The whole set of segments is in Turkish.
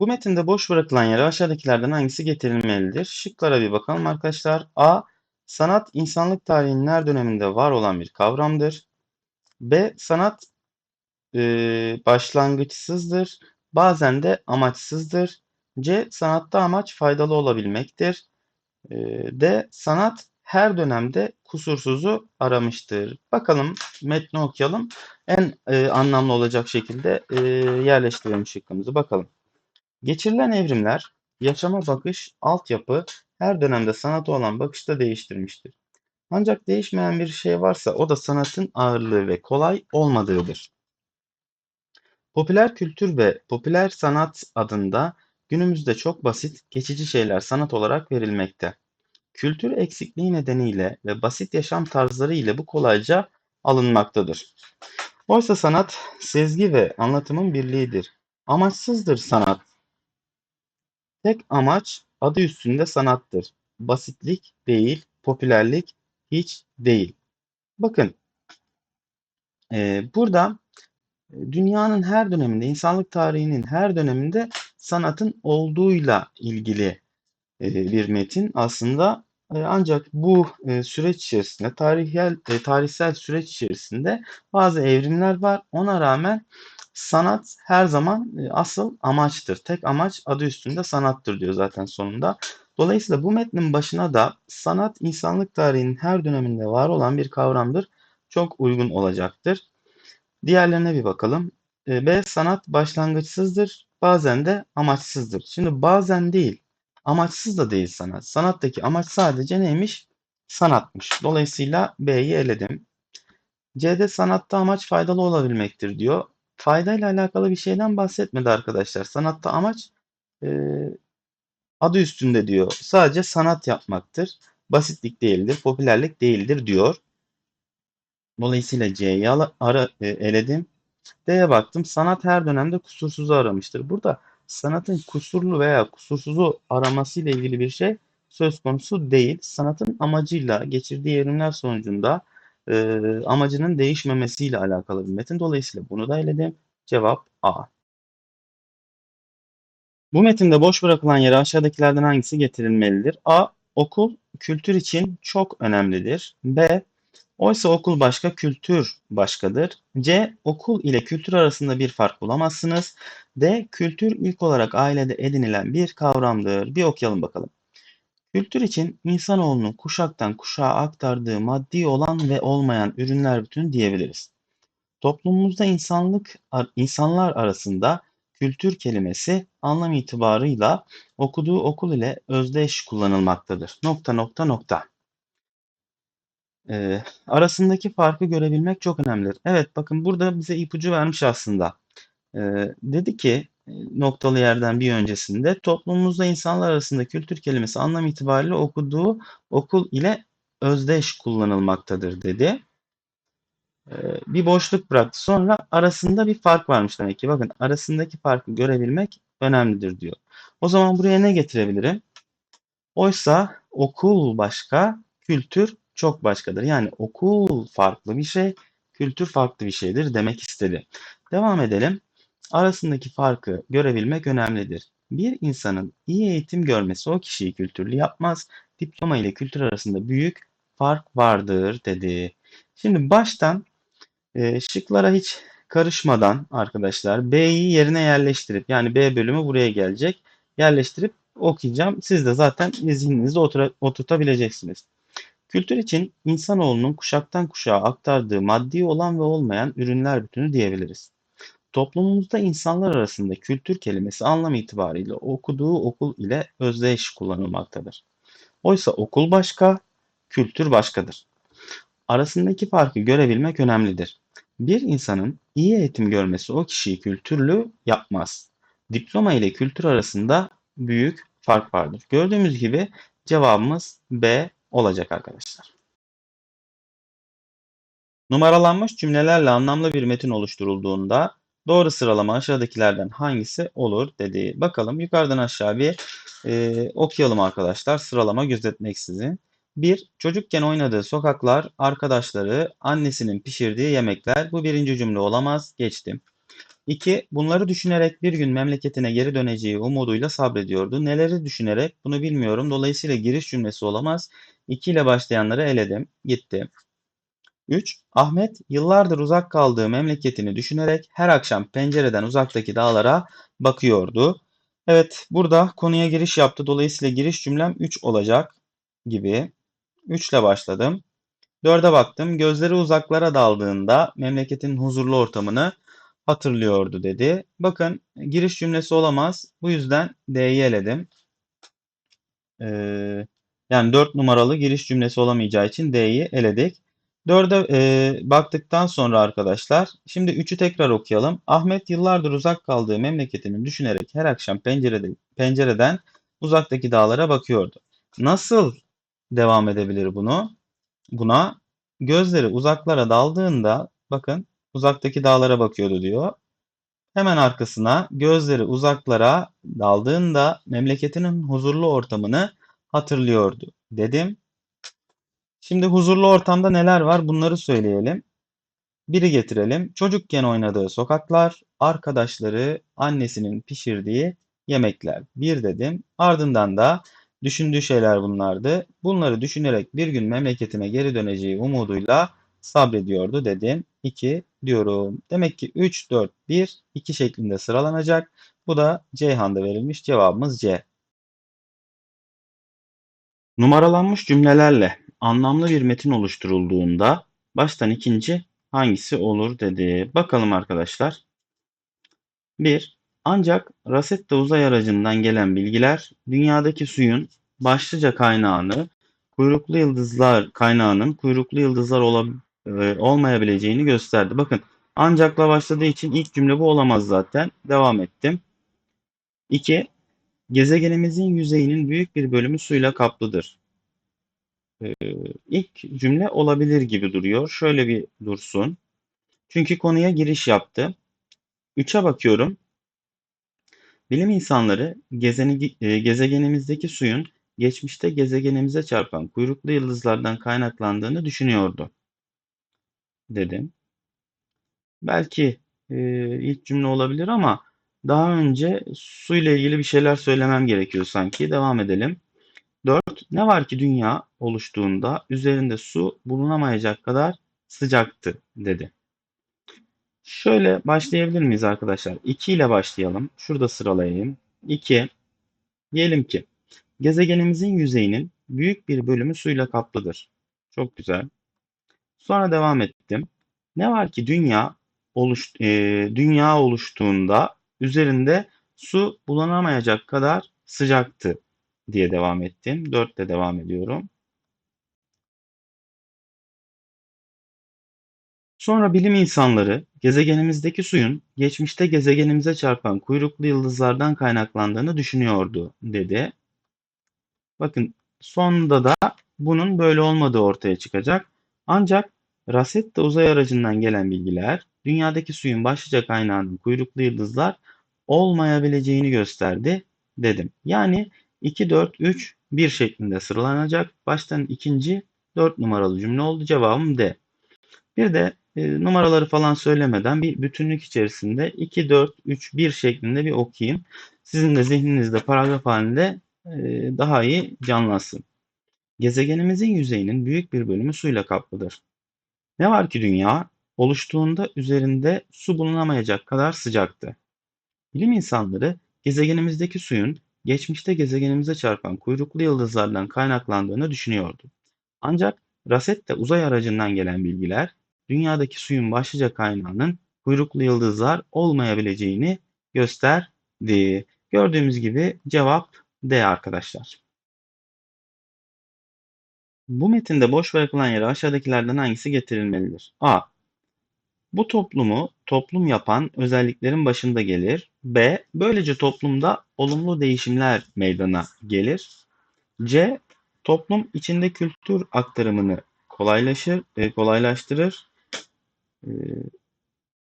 Bu metinde boş bırakılan yere aşağıdakilerden hangisi getirilmelidir? Şıklara bir bakalım arkadaşlar. A. Sanat insanlık tarihinin her döneminde var olan bir kavramdır. B. Sanat e, başlangıçsızdır. Bazen de amaçsızdır. C. Sanatta amaç faydalı olabilmektir. E, D. Sanat her dönemde kusursuzu aramıştır. Bakalım metni okuyalım. En e, anlamlı olacak şekilde e, yerleştirelim şıkkımızı. Bakalım. Geçirilen evrimler, yaşama bakış, altyapı her dönemde sanata olan bakışta değiştirmiştir. Ancak değişmeyen bir şey varsa o da sanatın ağırlığı ve kolay olmadığıdır. Popüler kültür ve popüler sanat adında günümüzde çok basit, geçici şeyler sanat olarak verilmekte. Kültür eksikliği nedeniyle ve basit yaşam tarzları ile bu kolayca alınmaktadır. Oysa sanat, sezgi ve anlatımın birliğidir. Amaçsızdır sanat. Tek amaç adı üstünde sanattır. Basitlik değil, popülerlik hiç değil. Bakın, e, burada dünyanın her döneminde, insanlık tarihinin her döneminde sanatın olduğuyla ilgili e, bir metin aslında e, ancak bu e, süreç içerisinde tarihsel tarihsel süreç içerisinde bazı evrimler var. Ona rağmen sanat her zaman asıl amaçtır. Tek amaç adı üstünde sanattır diyor zaten sonunda. Dolayısıyla bu metnin başına da sanat insanlık tarihinin her döneminde var olan bir kavramdır. Çok uygun olacaktır. Diğerlerine bir bakalım. B. Sanat başlangıçsızdır. Bazen de amaçsızdır. Şimdi bazen değil, amaçsız da değil sanat. Sanattaki amaç sadece neymiş? Sanatmış. Dolayısıyla B'yi eledim. C'de sanatta amaç faydalı olabilmektir diyor. Faydayla alakalı bir şeyden bahsetmedi arkadaşlar. Sanatta amaç e, adı üstünde diyor. Sadece sanat yapmaktır. Basitlik değildir, popülerlik değildir diyor. Dolayısıyla C'yi ara, e, eledim. D'ye baktım. Sanat her dönemde kusursuzu aramıştır. Burada sanatın kusurlu veya kusursuzu araması ile ilgili bir şey söz konusu değil. Sanatın amacıyla geçirdiği evrimler sonucunda e, amacının değişmemesiyle alakalı bir metin. Dolayısıyla bunu da eledim. Cevap A. Bu metinde boş bırakılan yere aşağıdakilerden hangisi getirilmelidir? A. Okul kültür için çok önemlidir. B. Oysa okul başka, kültür başkadır. C. Okul ile kültür arasında bir fark bulamazsınız. D. Kültür ilk olarak ailede edinilen bir kavramdır. Bir okuyalım bakalım. Kültür için insanoğlunun kuşaktan kuşağa aktardığı maddi olan ve olmayan ürünler bütünü diyebiliriz. Toplumumuzda insanlık insanlar arasında kültür kelimesi anlam itibarıyla okuduğu okul ile özdeş kullanılmaktadır. Nokta nokta nokta. Ee, arasındaki farkı görebilmek çok önemlidir. Evet bakın burada bize ipucu vermiş aslında. Ee, dedi ki noktalı yerden bir öncesinde toplumumuzda insanlar arasında kültür kelimesi anlam itibariyle okuduğu okul ile özdeş kullanılmaktadır dedi. Ee, bir boşluk bıraktı. Sonra arasında bir fark varmış demek ki. Bakın arasındaki farkı görebilmek önemlidir diyor. O zaman buraya ne getirebilirim? Oysa okul başka, kültür çok başkadır. Yani okul farklı bir şey, kültür farklı bir şeydir demek istedi. Devam edelim. Arasındaki farkı görebilmek önemlidir. Bir insanın iyi eğitim görmesi o kişiyi kültürlü yapmaz. Diploma ile kültür arasında büyük fark vardır dedi. Şimdi baştan e, şıklara hiç karışmadan arkadaşlar B'yi yerine yerleştirip yani B bölümü buraya gelecek. Yerleştirip okuyacağım. Siz de zaten zihninizde otur oturtabileceksiniz. Kültür için insanoğlunun kuşaktan kuşağa aktardığı maddi olan ve olmayan ürünler bütünü diyebiliriz. Toplumumuzda insanlar arasında kültür kelimesi anlam itibariyle okuduğu okul ile özdeş kullanılmaktadır. Oysa okul başka, kültür başkadır. Arasındaki farkı görebilmek önemlidir. Bir insanın iyi eğitim görmesi o kişiyi kültürlü yapmaz. Diploma ile kültür arasında büyük fark vardır. Gördüğümüz gibi cevabımız B olacak arkadaşlar. Numaralanmış cümlelerle anlamlı bir metin oluşturulduğunda doğru sıralama aşağıdakilerden hangisi olur dedi. Bakalım yukarıdan aşağı bir e, okuyalım arkadaşlar sıralama gözetmeksizin. 1. Çocukken oynadığı sokaklar, arkadaşları, annesinin pişirdiği yemekler. Bu birinci cümle olamaz. Geçtim. 2. Bunları düşünerek bir gün memleketine geri döneceği umuduyla sabrediyordu. Neleri düşünerek bunu bilmiyorum. Dolayısıyla giriş cümlesi olamaz. 2 ile başlayanları eledim. Gitti. 3. Ahmet yıllardır uzak kaldığı memleketini düşünerek her akşam pencereden uzaktaki dağlara bakıyordu. Evet, burada konuya giriş yaptı. Dolayısıyla giriş cümlem 3 olacak gibi. 3 ile başladım. 4'e baktım. Gözleri uzaklara daldığında memleketin huzurlu ortamını hatırlıyordu dedi. Bakın giriş cümlesi olamaz. Bu yüzden D'yi eledim. Ee, yani 4 numaralı giriş cümlesi olamayacağı için D'yi eledik. 4'e e, baktıktan sonra arkadaşlar şimdi 3'ü tekrar okuyalım. Ahmet yıllardır uzak kaldığı memleketini düşünerek her akşam pencerede, pencereden uzaktaki dağlara bakıyordu. Nasıl devam edebilir bunu? Buna gözleri uzaklara daldığında bakın uzaktaki dağlara bakıyordu diyor. Hemen arkasına gözleri uzaklara daldığında memleketinin huzurlu ortamını hatırlıyordu dedim. Şimdi huzurlu ortamda neler var bunları söyleyelim. Biri getirelim. Çocukken oynadığı sokaklar, arkadaşları, annesinin pişirdiği yemekler. Bir dedim. Ardından da düşündüğü şeyler bunlardı. Bunları düşünerek bir gün memleketine geri döneceği umuduyla sabrediyordu dedim. 2 diyorum. Demek ki 3, 4, 1, 2 şeklinde sıralanacak. Bu da Ceyhan'da verilmiş cevabımız C. Numaralanmış cümlelerle anlamlı bir metin oluşturulduğunda baştan ikinci hangisi olur dedi. Bakalım arkadaşlar. 1. Ancak Rosetta uzay aracından gelen bilgiler dünyadaki suyun başlıca kaynağını kuyruklu yıldızlar kaynağının kuyruklu yıldızlar olab e, olmayabileceğini gösterdi. Bakın ancakla başladığı için ilk cümle bu olamaz zaten. Devam ettim. 2. Gezegenimizin yüzeyinin büyük bir bölümü suyla kaplıdır. Ee, ilk cümle olabilir gibi duruyor. Şöyle bir dursun. Çünkü konuya giriş yaptı. 3'e bakıyorum. Bilim insanları e, gezegenimizdeki suyun geçmişte gezegenimize çarpan kuyruklu yıldızlardan kaynaklandığını düşünüyordu. Dedim. Belki e, ilk cümle olabilir ama daha önce su ile ilgili bir şeyler söylemem gerekiyor sanki. Devam edelim. 4. Ne var ki dünya oluştuğunda üzerinde su bulunamayacak kadar sıcaktı dedi. Şöyle başlayabilir miyiz arkadaşlar? 2 ile başlayalım. Şurada sıralayayım. 2. Diyelim ki gezegenimizin yüzeyinin büyük bir bölümü suyla kaplıdır. Çok güzel. Sonra devam ettim. Ne var ki dünya oluş, e, dünya oluştuğunda üzerinde su bulunamayacak kadar sıcaktı diye devam ettim. 4 ile devam ediyorum. Sonra bilim insanları gezegenimizdeki suyun geçmişte gezegenimize çarpan kuyruklu yıldızlardan kaynaklandığını düşünüyordu dedi. Bakın sonunda da bunun böyle olmadığı ortaya çıkacak. Ancak Rosetta uzay aracından gelen bilgiler dünyadaki suyun başlıca kaynağının kuyruklu yıldızlar olmayabileceğini gösterdi dedim. Yani 2, 4, 3, 1 şeklinde sıralanacak. Baştan ikinci 4 numaralı cümle oldu. Cevabım D. Bir de e, numaraları falan söylemeden bir bütünlük içerisinde 2, 4, 3, 1 şeklinde bir okuyayım. Sizin de zihninizde paragraf halinde e, daha iyi canlansın. Gezegenimizin yüzeyinin büyük bir bölümü suyla kaplıdır. Ne var ki dünya oluştuğunda üzerinde su bulunamayacak kadar sıcaktı. Bilim insanları gezegenimizdeki suyun geçmişte gezegenimize çarpan kuyruklu yıldızlardan kaynaklandığını düşünüyordu. Ancak Rosetta uzay aracından gelen bilgiler dünyadaki suyun başlıca kaynağının kuyruklu yıldızlar olmayabileceğini gösterdi. Gördüğümüz gibi cevap D arkadaşlar. Bu metinde boş bırakılan yere aşağıdakilerden hangisi getirilmelidir? A. Bu toplumu toplum yapan özelliklerin başında gelir. B. Böylece toplumda olumlu değişimler meydana gelir. C. Toplum içinde kültür aktarımını kolaylaşır, e, kolaylaştırır. E,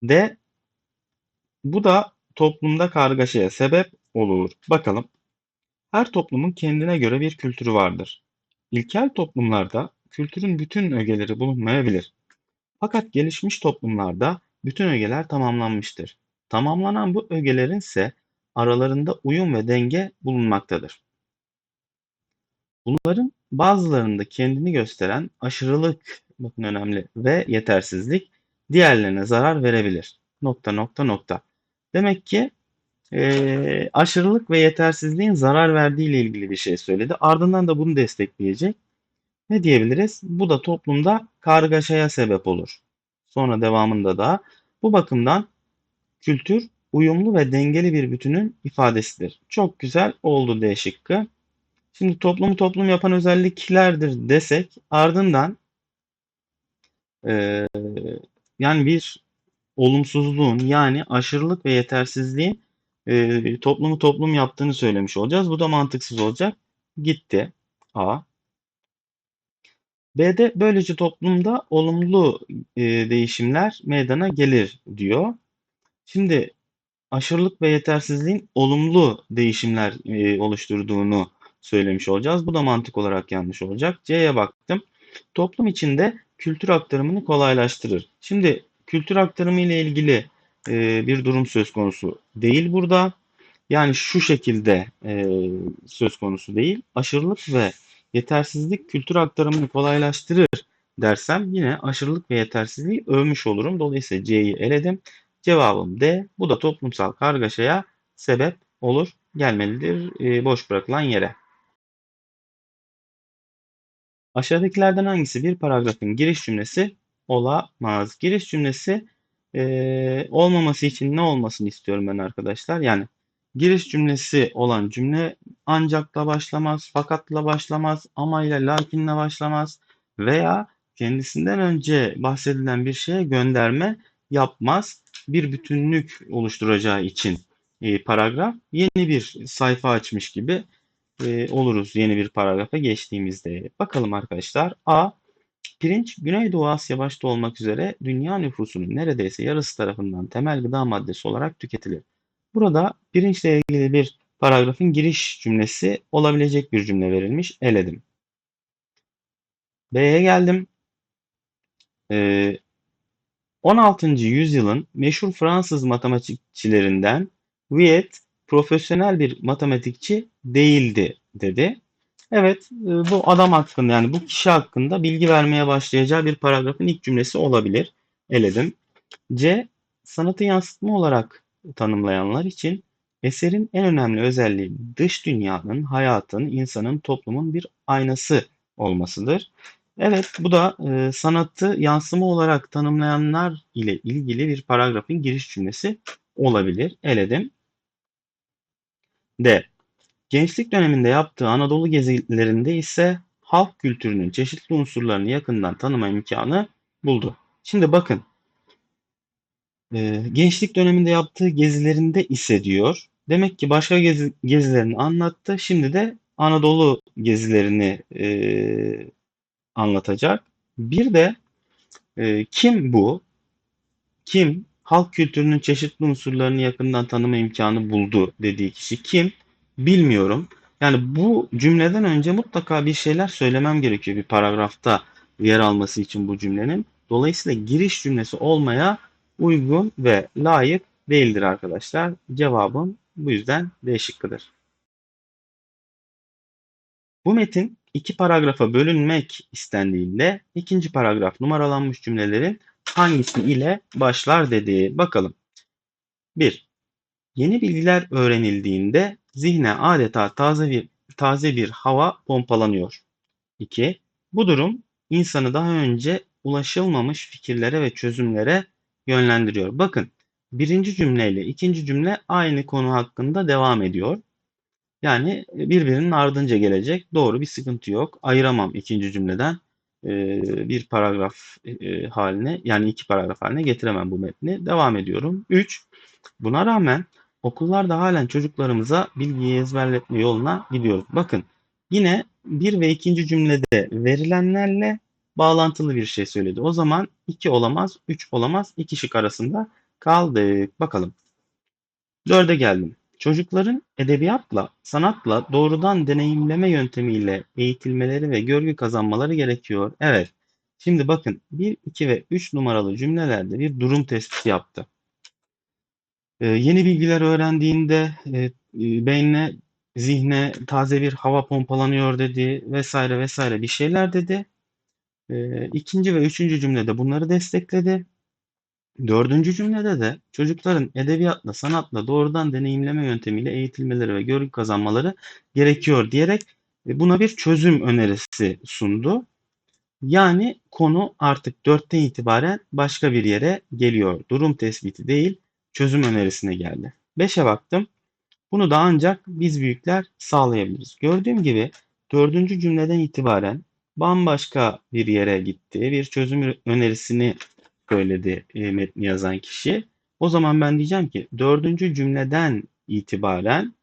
D. Bu da toplumda kargaşaya sebep olur. Bakalım. Her toplumun kendine göre bir kültürü vardır. İlkel toplumlarda kültürün bütün ögeleri bulunmayabilir. Fakat gelişmiş toplumlarda bütün ögeler tamamlanmıştır. Tamamlanan bu ögelerin ise aralarında uyum ve denge bulunmaktadır. Bunların bazılarında kendini gösteren aşırılık, bakın önemli, ve yetersizlik diğerlerine zarar verebilir. Nokta nokta nokta. Demek ki e, aşırılık ve yetersizliğin zarar verdiği ile ilgili bir şey söyledi. Ardından da bunu destekleyecek. Ne diyebiliriz? Bu da toplumda kargaşaya sebep olur. Sonra devamında da bu bakımdan kültür uyumlu ve dengeli bir bütünün ifadesidir. Çok güzel oldu D şıkkı. Şimdi toplumu toplum yapan özelliklerdir desek ardından e, yani bir olumsuzluğun yani aşırılık ve yetersizliğin e, toplumu toplum yaptığını söylemiş olacağız. Bu da mantıksız olacak. Gitti. A. B'de böylece toplumda olumlu e, değişimler meydana gelir diyor. Şimdi aşırılık ve yetersizliğin olumlu değişimler e, oluşturduğunu söylemiş olacağız. Bu da mantık olarak yanlış olacak. C'ye baktım. Toplum içinde kültür aktarımını kolaylaştırır. Şimdi kültür aktarımı ile ilgili e, bir durum söz konusu değil burada. Yani şu şekilde e, söz konusu değil. Aşırılık ve yetersizlik kültür aktarımını kolaylaştırır dersem yine aşırılık ve yetersizliği övmüş olurum. Dolayısıyla C'yi eledim. Cevabım D. Bu da toplumsal kargaşaya sebep olur, gelmelidir e, boş bırakılan yere. Aşağıdakilerden hangisi bir paragrafın giriş cümlesi olamaz? Giriş cümlesi e, olmaması için ne olmasını istiyorum ben arkadaşlar? Yani giriş cümlesi olan cümle ancakla başlamaz, fakatla başlamaz, ama ile lakinle başlamaz veya kendisinden önce bahsedilen bir şeye gönderme yapmaz. Bir bütünlük oluşturacağı için e, paragraf yeni bir sayfa açmış gibi e, oluruz yeni bir paragrafa geçtiğimizde. Bakalım arkadaşlar. A. Pirinç Güneydoğu Asya başta olmak üzere dünya nüfusunun neredeyse yarısı tarafından temel gıda maddesi olarak tüketilir. Burada pirinçle ilgili bir paragrafın giriş cümlesi olabilecek bir cümle verilmiş. Eledim. B'ye geldim. Ee, 16. yüzyılın meşhur Fransız matematikçilerinden Viet profesyonel bir matematikçi değildi dedi. Evet e, bu adam hakkında yani bu kişi hakkında bilgi vermeye başlayacağı bir paragrafın ilk cümlesi olabilir. Eledim. C. Sanatı yansıtma olarak tanımlayanlar için eserin en önemli özelliği dış dünyanın, hayatın, insanın, toplumun bir aynası olmasıdır. Evet, bu da e, sanatı yansıma olarak tanımlayanlar ile ilgili bir paragrafın giriş cümlesi olabilir. Eledim. D. Gençlik döneminde yaptığı Anadolu gezilerinde ise halk kültürünün çeşitli unsurlarını yakından tanıma imkanı buldu. Şimdi bakın, e, gençlik döneminde yaptığı gezilerinde ise diyor. Demek ki başka gezi, gezilerini anlattı. Şimdi de Anadolu gezilerini e, anlatacak. Bir de e, kim bu? Kim halk kültürünün çeşitli unsurlarını yakından tanıma imkanı buldu dediği kişi kim? Bilmiyorum. Yani bu cümleden önce mutlaka bir şeyler söylemem gerekiyor bir paragrafta yer alması için bu cümlenin. Dolayısıyla giriş cümlesi olmaya uygun ve layık değildir arkadaşlar. Cevabım bu yüzden D şıkkıdır. Bu metin iki paragrafa bölünmek istendiğinde ikinci paragraf numaralanmış cümlelerin hangisi ile başlar dedi. Bakalım. 1. Yeni bilgiler öğrenildiğinde zihne adeta taze bir taze bir hava pompalanıyor. 2. Bu durum insanı daha önce ulaşılmamış fikirlere ve çözümlere yönlendiriyor. Bakın birinci cümleyle ikinci cümle aynı konu hakkında devam ediyor. Yani birbirinin ardınca gelecek. Doğru bir sıkıntı yok. Ayıramam ikinci cümleden bir paragraf haline yani iki paragraf haline getiremem bu metni. Devam ediyorum. 3. Buna rağmen okullarda halen çocuklarımıza bilgiyi ezberletme yoluna gidiyoruz. Bakın yine bir ve ikinci cümlede verilenlerle bağlantılı bir şey söyledi. O zaman 2 olamaz, 3 olamaz. İki şık arasında kaldık. Bakalım. 4'e geldim. Çocukların edebiyatla, sanatla doğrudan deneyimleme yöntemiyle eğitilmeleri ve görgü kazanmaları gerekiyor. Evet. Şimdi bakın 1, 2 ve 3 numaralı cümlelerde bir durum tespiti yaptı. Ee, yeni bilgiler öğrendiğinde e, e, beynine, zihne taze bir hava pompalanıyor dedi vesaire vesaire bir şeyler dedi. E, ikinci ve üçüncü cümlede bunları destekledi. Dördüncü cümlede de çocukların edebiyatla, sanatla doğrudan deneyimleme yöntemiyle eğitilmeleri ve görgü kazanmaları gerekiyor diyerek e, buna bir çözüm önerisi sundu. Yani konu artık dörtten itibaren başka bir yere geliyor. Durum tespiti değil, çözüm önerisine geldi. Beşe baktım. Bunu da ancak biz büyükler sağlayabiliriz. Gördüğüm gibi dördüncü cümleden itibaren bambaşka bir yere gitti. Bir çözüm önerisini söyledi e, metni yazan kişi. O zaman ben diyeceğim ki dördüncü cümleden itibaren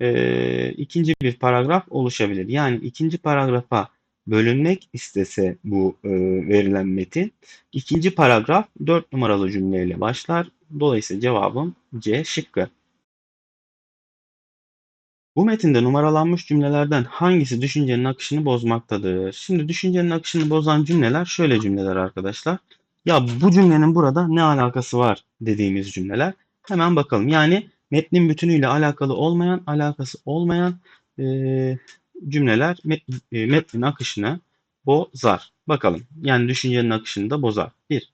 e, ikinci bir paragraf oluşabilir. Yani ikinci paragrafa bölünmek istese bu e, verilen metin ikinci paragraf dört numaralı cümleyle başlar. Dolayısıyla cevabım C şıkkı. Bu metinde numaralanmış cümlelerden hangisi düşüncenin akışını bozmaktadır? Şimdi düşüncenin akışını bozan cümleler şöyle cümleler arkadaşlar. Ya bu cümlenin burada ne alakası var dediğimiz cümleler. Hemen bakalım. Yani metnin bütünüyle alakalı olmayan, alakası olmayan e, cümleler met, e, metnin akışını bozar. Bakalım. Yani düşüncenin akışını da bozar. 1.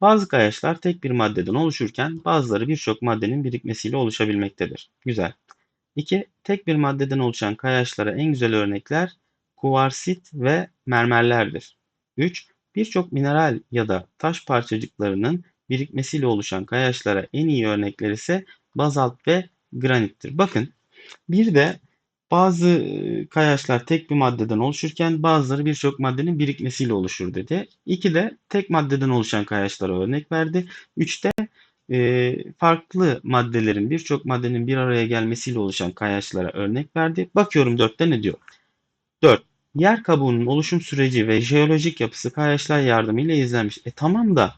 Bazı kayaçlar tek bir maddeden oluşurken bazıları birçok maddenin birikmesiyle oluşabilmektedir. Güzel. 2. Tek bir maddeden oluşan kayaçlara en güzel örnekler kuvarsit ve mermerlerdir. 3. Birçok mineral ya da taş parçacıklarının birikmesiyle oluşan kayaçlara en iyi örnekler ise bazalt ve granittir. Bakın bir de bazı kayaçlar tek bir maddeden oluşurken bazıları birçok maddenin birikmesiyle oluşur dedi. İki de tek maddeden oluşan kayaçlara örnek verdi. Üçte e, farklı maddelerin birçok maddenin bir araya gelmesiyle oluşan kayaçlara örnek verdi. Bakıyorum dörtte ne diyor? Dört. Yer kabuğunun oluşum süreci ve jeolojik yapısı kayaçlar yardımıyla izlenmiş. E tamam da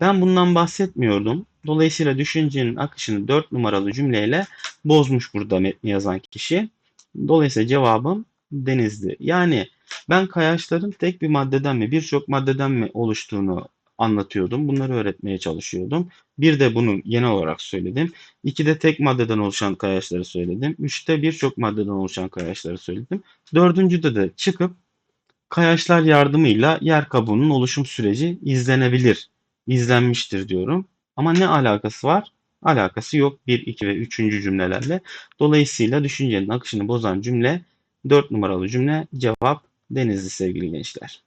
ben bundan bahsetmiyordum. Dolayısıyla düşüncenin akışını 4 numaralı cümleyle bozmuş burada metni yazan kişi. Dolayısıyla cevabım denizli. Yani ben kayaçların tek bir maddeden mi birçok maddeden mi oluştuğunu anlatıyordum. Bunları öğretmeye çalışıyordum. Bir de bunu genel olarak söyledim. İki de tek maddeden oluşan kayaçları söyledim. Üçte birçok maddeden oluşan kayaçları söyledim. Dördüncüde de çıkıp kayaçlar yardımıyla yer kabuğunun oluşum süreci izlenebilir, izlenmiştir diyorum. Ama ne alakası var? Alakası yok 1, 2 ve 3. cümlelerle. Dolayısıyla düşüncenin akışını bozan cümle 4 numaralı cümle cevap Denizli sevgili gençler.